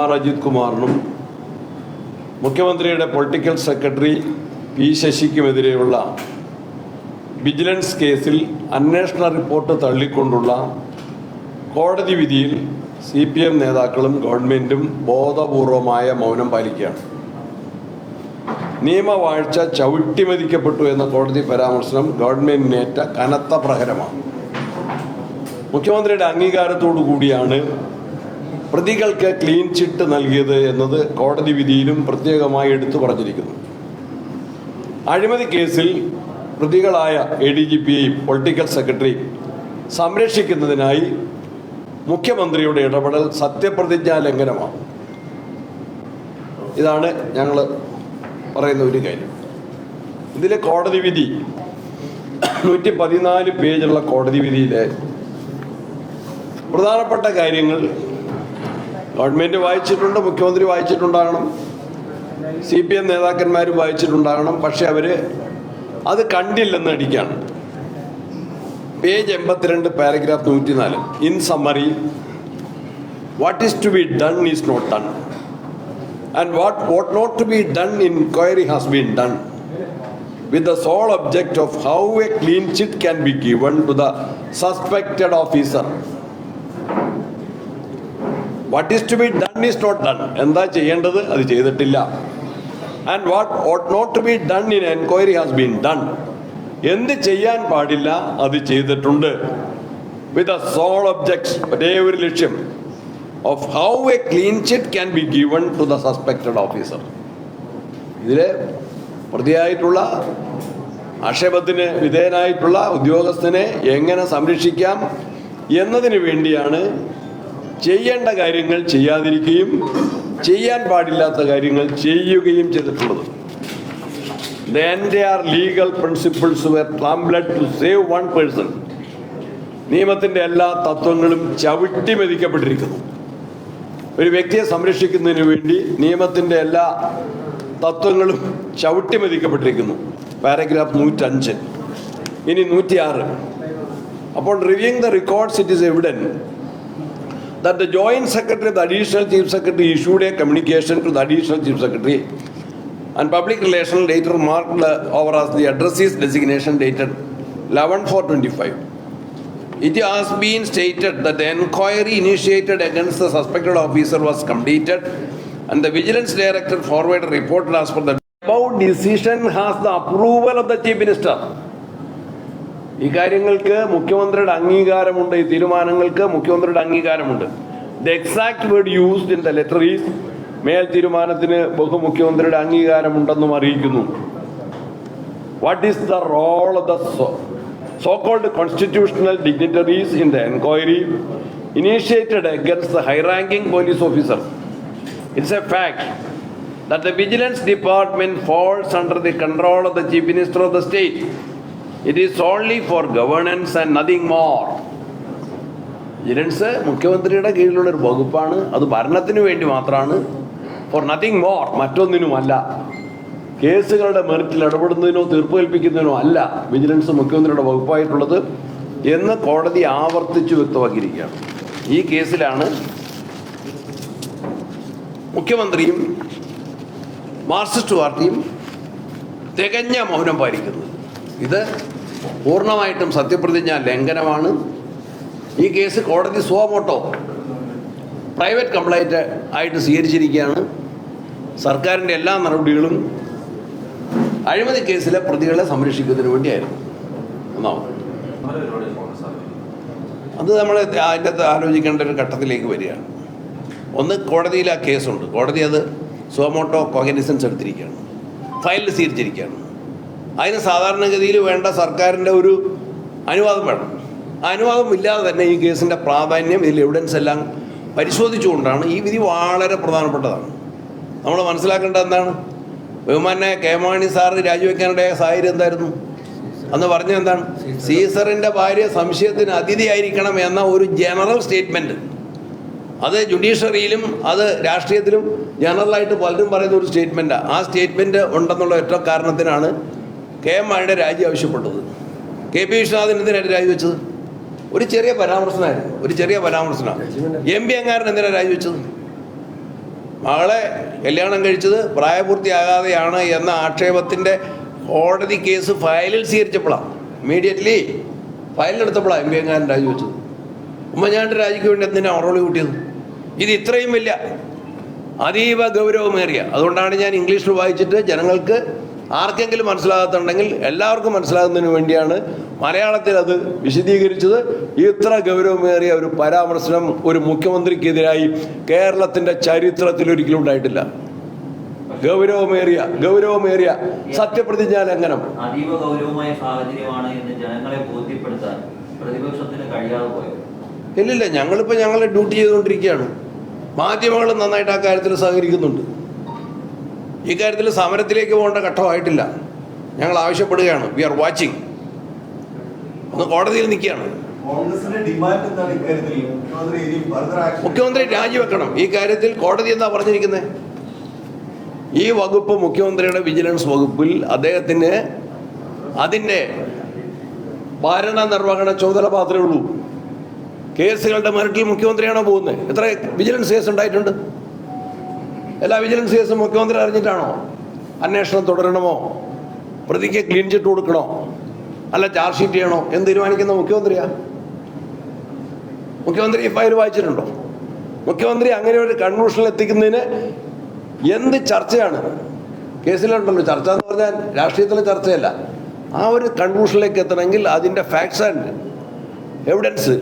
R Ajith കുമാറിനും മുഖ്യമന്ത്രിയുടെ political secretary P ശശിക്കുമെതിരെയുള്ള വിജിലൻസ് കേസിൽ അന്വേഷണ റിപ്പോർട്ട് തള്ളിക്കൊണ്ടുള്ള കോടതി വിധിയിൽ സി പി എം നേതാക്കളും ഗവൺമെന്റും ബോധപൂർവമായ മൗനം പാലിക്കുകയാണ്. നിയമവാഴ്ച ചവിട്ടിമതിക്കപ്പെട്ടു എന്ന കോടതി പരാമർശനം ഗവൺമെന്റിനേറ്റ കനത്ത പ്രഹരമാണ്. മുഖ്യമന്ത്രിയുടെ അംഗീകാരത്തോടു കൂടിയാണ് പ്രതികൾക്ക് ക്ലീൻ ചിട്ട് നൽകിയത് എന്നത് കോടതി വിധിയിലും പ്രത്യേകമായി എടുത്തു പറഞ്ഞിരിക്കുന്നു. അഴിമതി കേസിൽ പ്രതികളായ എ ഡി ജി പിയെയും പൊളിറ്റിക്കൽ സെക്രട്ടറി സംരക്ഷിക്കുന്നതിനായി മുഖ്യമന്ത്രിയുടെ ഇടപെടൽ സത്യപ്രതിജ്ഞാ ലംഘനമാണ്. ഇതാണ് ഞങ്ങൾ പറയുന്ന ഒരു കാര്യം. ഇതിലെ കോടതി വിധി നൂറ്റി പതിനാല് പേജുള്ള കോടതി വിധിയിലെ പ്രധാനപ്പെട്ട കാര്യങ്ങൾ ഗവൺമെന്റ് വായിച്ചിട്ടുണ്ട് മുഖ്യമന്ത്രി വായിച്ചിട്ടുണ്ടാകണം സി പി എം നേതാക്കന്മാർ വായിച്ചിട്ടുണ്ടാകണം പക്ഷെ അവർ അത് കണ്ടില്ലെന്ന് അടിക്കാണ്. പേജ് എൺപത്തിരണ്ട് പാരഗ്രാഫ് നൂറ്റിനാല്. In summary what is to be done is not done and what what not to be done inquiry has been done with the sole object of how a clean chit can be given to the suspected officer. What is to be done is not done എന്താ ചെയ്യേണ്ടത്? അത് ചെയ്തിട്ടില്ല. And what ought not to be done in enquiry has been done എന്ത് ചെയ്യാൻ പാടില്ല അത് ചെയ്തിട്ടുണ്ട്. With a soul objects ഒരേ ഒരു ലക്ഷ്യം. Of how a clean chit can be given to the suspected officer ഇതിൽ പ്രതിയായിട്ടുള്ള ആക്ഷേപത്തിന് വിധേയനായിട്ടുള്ള ഉദ്യോഗസ്ഥനെ എങ്ങനെ സംരക്ഷിക്കാം എന്നതിന് വേണ്ടിയാണ് ചെയ്യേണ്ട കാര്യങ്ങൾ ചെയ്യാതിരിക്കുകയും ചെയ്യാൻ പാടില്ലാത്ത കാര്യങ്ങൾ ചെയ്യുകയും ചെയ്തിട്ടുള്ളത്. Principles were trampled to save one person. നിയമത്തിന്റെ എല്ലാ തത്വങ്ങളും ചവിട്ടി മെതിക്കപ്പെട്ടിരിക്കുന്നു. ഒരു വ്യക്തിയെ സംരക്ഷിക്കുന്നതിന് വേണ്ടി നിയമത്തിന്റെ എല്ലാ തത്വങ്ങളും ചവിട്ടി മെതിക്കപ്പെട്ടിരിക്കുന്നു. പാരഗ്രാഫ് നൂറ്റഞ്ച്. ഇനി നൂറ്റിയാറ്. അപ്പോൾ reviewing the records it is evident that the joint secretary, the additional chief secretary issued a communication to the additional chief secretary and public relations later marked over as the addressee's designation dated 11-4-25. It has been stated that the enquiry initiated against the suspected officer was completed and the vigilance director forwarded a report as per the above decision has the approval of the chief minister. ഈ കാര്യങ്ങൾക്ക് മുഖ്യമന്ത്രിയുടെ അംഗീകാരമുണ്ട് ഈ തീരുമാനങ്ങൾക്ക് മുഖ്യമന്ത്രിയുടെ അംഗീകാരമുണ്ട്. The exact word used in the letter is മേൽ തീരുമാനത്തിന് ബഹുമുഖ്യമന്ത്രിയുടെ അംഗീകാരമുണ്ടെന്നും അറിയിക്കുന്നു. What is the role of the so called constitutional dignitaries in the enquiry initiated against the high ranking police officer it's a fact that the Vigilance Department falls under the control of the Chief Minister of the state. It is only for governance and nothing more vigilance മുഖ്യമന്ത്രിയുടെ കീഴിലുള്ള ഒരു വകുപ്പാണ്. അത് ഭരണത്തിന് വേണ്ടി മാത്രമാണ്. For nothing more മറ്റൊന്നിനുമല്ല. കേസുകളുടെ മെറിറ്റിൽ ഇടപെടുന്നതിനോ തീർപ്പ് കൽപ്പിക്കുന്നതിനോ അല്ല വിജിലൻസ് മുഖ്യമന്ത്രിയുടെ വകുപ്പായിട്ടുള്ളത് എന്ന് കോടതി ആവർത്തിച്ചു വ്യക്തമാക്കിയിരിക്കുകയാണ്. ഈ കേസിലാണ് മുഖ്യമന്ത്രിയും മാർക്സിസ്റ്റ് പാർട്ടിയും തികഞ്ഞ മൗനം പാലിക്കുന്നത്. ഇത് പൂർണമായിട്ടും സത്യപ്രതിജ്ഞ ലംഘനമാണ്. ഈ കേസ് കോടതി സ്വമോട്ടോ പ്രൈവറ്റ് കംപ്ലൈന്റ് ആയിട്ട് സ്വീകരിച്ചിരിക്കുകയാണ്. സർക്കാരിന്റെ എല്ലാ നടപടികളും അഴിമതി കേസിലെ പ്രതികളെ സംരക്ഷിക്കുന്നതിന് വേണ്ടിയായിരുന്നു. ഒന്നാമത് അത് നമ്മൾ അതിന്റെ അകത്ത് ആലോചിക്കേണ്ട ഒരു ഘട്ടത്തിലേക്ക് വരികയാണ്. ഒന്ന് കോടതിയിൽ ആ കേസുണ്ട്. കോടതി അത് സോമോട്ടോ കോഗനിസൻസ് എടുത്തിരിക്കുകയാണ്. ഫയലിൽ സ്വീകരിച്ചിരിക്കുകയാണ്. അതിന് സാധാരണഗതിയിൽ വേണ്ട സർക്കാരിന്റെ ഒരു അനുവാദം വേണം. അനുവാദം ഇല്ലാതെ തന്നെ ഈ കേസിന്റെ പ്രാധാന്യം ഇതിൽ എവിഡൻസ് എല്ലാം പരിശോധിച്ചുകൊണ്ടാണ് ഈ വിധി വളരെ പ്രധാനപ്പെട്ടതാണ്. നമ്മൾ മനസ്സിലാക്കേണ്ടത് എന്താണ്? ബഹുമാനെ കെ മാണി സാറ് രാജിവെക്കാനിടയ സാഹചര്യം എന്തായിരുന്നു? അന്ന് പറഞ്ഞ എന്താണ്? സീസറിന്റെ ഭാര്യ സംശയത്തിന് അതിഥിയായിരിക്കണം എന്ന ഒരു ജനറൽ സ്റ്റേറ്റ്മെന്റ് അത് ജുഡീഷ്യറിയിലും അത് രാഷ്ട്രീയത്തിലും ജനറലായിട്ട് പലരും പറയുന്ന ഒരു സ്റ്റേറ്റ്മെന്റാണ് ആ. സ്റ്റേറ്റ്മെന്റ് ഉണ്ടെന്നുള്ള ഏറ്റവും കാരണത്തിനാണ് കെ എം മാണിയുടെ രാജി ആവശ്യപ്പെട്ടത്. കെ പി വിശ്വനാഥൻ എന്തിനാണ് രാജിവെച്ചത് ഒരു ചെറിയ പരാമർശനായിരുന്നു. ഒരു ചെറിയ പരാമർശനാണ്. എം പി അങ്ങാരൻ എന്തിനാണ് രാജിവെച്ചത് മകളെ കല്യാണം കഴിച്ചത് പ്രായപൂർത്തിയാകാതെയാണ് എന്ന ആക്ഷേപത്തിന്റെ കോടതി കേസ് ഫയലിൽ സ്വീകരിച്ചപ്പോഴാണ്. ഇമ്മീഡിയറ്റ്ലി ഫയലിലെടുത്തപ്പോഴാണ് എം പി അങ്ങാരൻ രാജിവെച്ചത് ഉമ്മൻചാണ്ടി രാജിക്ക് വേണ്ടി എന്തിനാണ് ഉറവിളി കൂട്ടിയത്? ഇത് ഇത്രയും വലിയ അതീവ ഗൗരവമേറിയ അതുകൊണ്ടാണ് ഞാൻ ഇംഗ്ലീഷിൽ വായിച്ചിട്ട് ജനങ്ങൾക്ക് ആർക്കെങ്കിലും മനസ്സിലാകത്തുണ്ടെങ്കിൽ എല്ലാവർക്കും മനസ്സിലാകുന്നതിന് വേണ്ടിയാണ് മലയാളത്തിൽ അത് വിശദീകരിച്ചത്. ഇത്ര ഗൗരവമേറിയ ഒരു പരാമർശനം ഒരു മുഖ്യമന്ത്രിക്കെതിരായി കേരളത്തിന്റെ ചരിത്രത്തിൽ ഒരിക്കലും ഉണ്ടായിട്ടില്ല. ഗൗരവമേറിയ ഗൗരവമേറിയ സത്യപ്രതിജ്ഞാ ലംഘനം അതീവ ഗൗരവമായ സാഹചര്യമാണ് എന്ന് ജനങ്ങളെ ബോധ്യപ്പെടുത്താൻ പ്രതിപക്ഷത്തിന് കഴിയാതെ പോയത്. ഇല്ലില്ല ഞങ്ങളിപ്പോൾ ഞങ്ങളെ ഡ്യൂട്ടി ചെയ്തുകൊണ്ടിരിക്കുകയാണ്. മാധ്യമങ്ങൾ നന്നായിട്ട് ആ കാര്യത്തിൽ സഹകരിക്കുന്നുണ്ട്. ഈ കാര്യത്തിൽ സമരത്തിലേക്ക് പോകേണ്ട ഘട്ടമായിട്ടില്ല. ഞങ്ങൾ ആവശ്യപ്പെടുകയാണ്. വി ആർ വാച്ചിങ് ഒന്ന് കോടതിയിൽ നിൽക്കുകയാണ്. ഇക്കാര്യത്തിൽ? മുഖ്യമന്ത്രി രാജിവെക്കണം. ഈ കാര്യത്തിൽ കോടതി എന്താ പറഞ്ഞിരിക്കുന്നത് ഈ വകുപ്പ് മുഖ്യമന്ത്രിയുടെ വിജിലൻസ് വകുപ്പിൽ അദ്ദേഹത്തിന് അതിന്റെ ഭരണ നിർവഹണ ചുമതല മാത്രമേ ഉള്ളൂ. കേസുകളുടെ മെറിറ്റിൽ മുഖ്യമന്ത്രിയാണോ പോകുന്നത് എത്ര വിജിലൻസ് കേസ് ഉണ്ടായിട്ടുണ്ട്? എല്ലാ വിജിലൻസ് കേസും മുഖ്യമന്ത്രി അറിഞ്ഞിട്ടാണോ? അന്വേഷണം തുടരണമോ? പ്രതിക്ക് ക്ലീൻ ചിറ്റ് കൊടുക്കണോ? അല്ല ചാർജ് ഷീറ്റ് ചെയ്യണോ? എന്ന് തീരുമാനിക്കുന്ന മുഖ്യമന്ത്രിയാ? മുഖ്യമന്ത്രി ഈ ഫയൽ വായിച്ചിട്ടുണ്ടോ? മുഖ്യമന്ത്രി അങ്ങനെ ഒരു കൺക്ലൂഷനിൽ എത്തിക്കുന്നതിന് എന്ത് ചർച്ചയാണ്? കേസിലുണ്ടല്ലോ ചർച്ച എന്ന് പറഞ്ഞാൽ രാഷ്ട്രീയത്തിലെ ചർച്ചയല്ല. ആ ഒരു കൺക്ലൂഷനിലേക്ക് എത്തണമെങ്കിൽ അതിന്റെ ഫാക്ട്സ് ആൻഡ് എവിഡൻസ്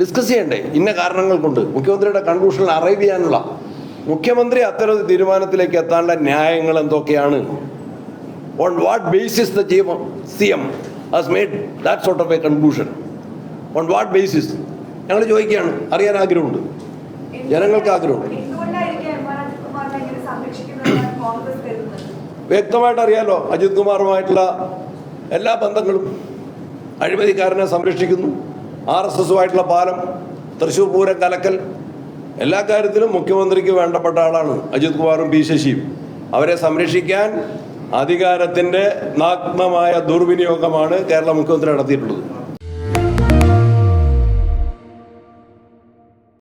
ഡിസ്കസ് ചെയ്യണ്ടേ? ഇന്ന കാരണങ്ങൾ കൊണ്ട് മുഖ്യമന്ത്രിയുടെ കൺക്ലൂഷനിൽ അറൈവ് ചെയ്യാനുള്ള മുഖ്യമന്ത്രി അത്തരം തീരുമാനത്തിലേക്ക് എത്താനുള്ള ന്യായങ്ങൾ എന്തൊക്കെയാണ്? On what basis the chief C M has made that sort of a conclusion on what basis ഞങ്ങൾ ചോദിക്കുകയാണ്. അറിയാൻ ആഗ്രഹമുണ്ട്. ജനങ്ങൾക്ക് ആഗ്രഹമുണ്ട്. വ്യക്തമായിട്ട് അറിയാലോ അജിത് കുമാറുമായിട്ടുള്ള എല്ലാ ബന്ധങ്ങളും അഴിമതിക്കാരനെ സംരക്ഷിക്കുന്നു. ആർ എസ് എസുമായിട്ടുള്ള പാലം തൃശ്ശൂർ പൂരം കലക്കൽ എല്ലാ കാര്യത്തിലും മുഖ്യമന്ത്രിക്ക് വേണ്ടപ്പെട്ട ആളാണ് അജിത് കുമാറും പി ശശിയും. അവരെ സംരക്ഷിക്കാൻ അധികാരത്തിന്റെ നഗ്നമായ ദുർവിനിയോഗമാണ് കേരള മുഖ്യമന്ത്രി നടത്തിയിട്ടുള്ളത്.